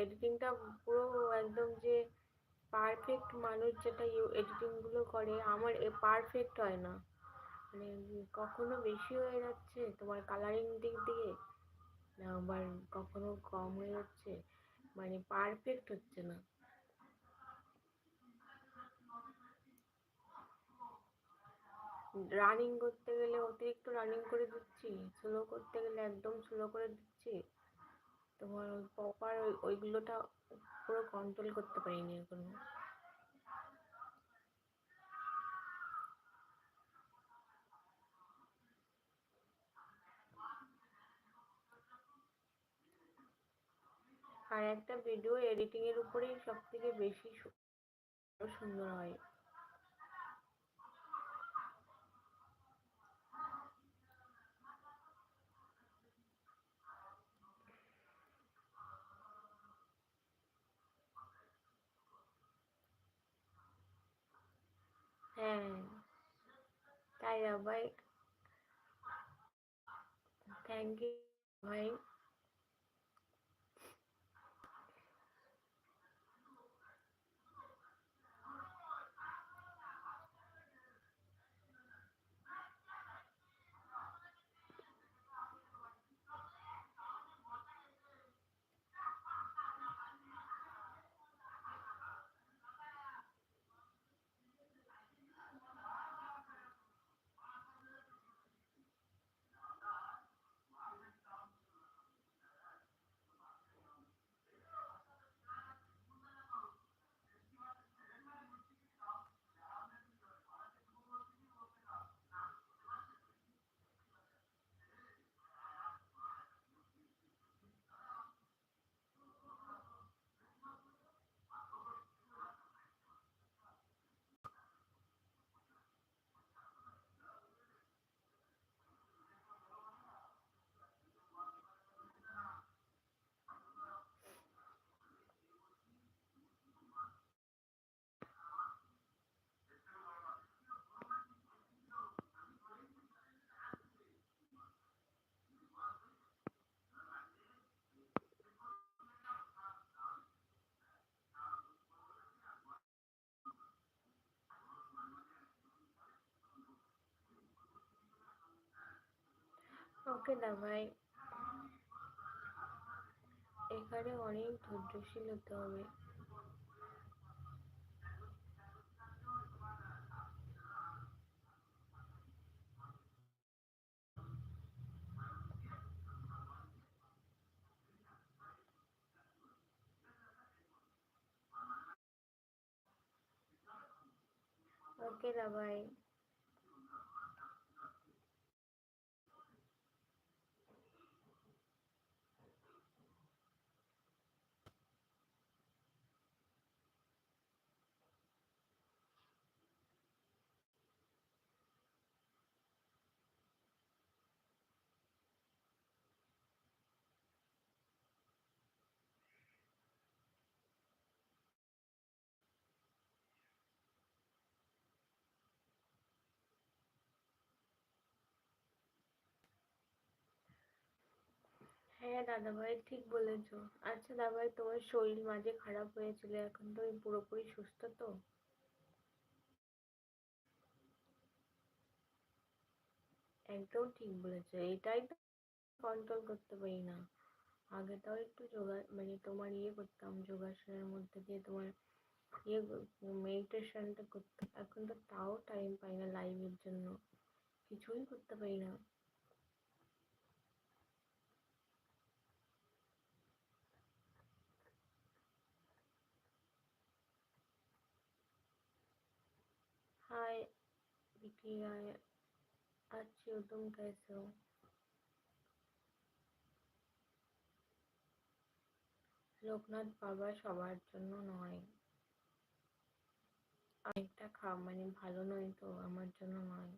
এডিটিংটা পুরো একদম যে পারফেক্ট মানুষ যেটা এডিটিংগুলো করে, আমার এ পারফেক্ট হয় না। মানে কখনো বেশি হয়ে যাচ্ছে তোমার কালারিং দিক দিয়ে আবার কখনো কম হয়ে যাচ্ছে। মানে পারফেক্ট হচ্ছে না। রানিং করতে গেলে অতিরিক্ত রানিং করে দিচ্ছি স্লো করতে গেলে একদম স্লো করে দিচ্ছি। তোমার ওই প্রপার ওই, ওইগুলোটা পুরো কন্ট্রোল করতে পারিনি এখনও। আর একটা ভিডিও এডিটিং এর উপরেই সব থেকে বেশি সুন্দর হয়। হ্যাঁ তাই ভাই থ্যাংক ইউ ভাই ওকে দা ভাই। এখানে অনেক ধৈর্যশীল হতে হবে। ওকে দা ভাই। হ্যাঁ দাদাভাই, ঠিক বলেছ। আচ্ছা দাদাভাই, তোমার শরীর মাঝে খারাপ হয়েছিল, এখন তুমি পুরোপুরি সুস্থ তো? একদম ঠিক বলেছ, এটাই তো কন্ট্রোল করতে পারি না। আগে তাও একটু যোগা মানে তোমার ইয়ে করতাম, যোগাসনের মধ্যে দিয়ে তোমার ইয়ে মেডিটেশনটা করতাম। এখন তো তাও টাইম পাই না লাইভের জন্য। কিছুই করতে পারি না। विकी हाय अच्छी हो तुम कैसे हो লোকনাথ বাবা সবার জন্য নয় অনেকটা খা মানে ভালো নয় তো আমার জন্য নয়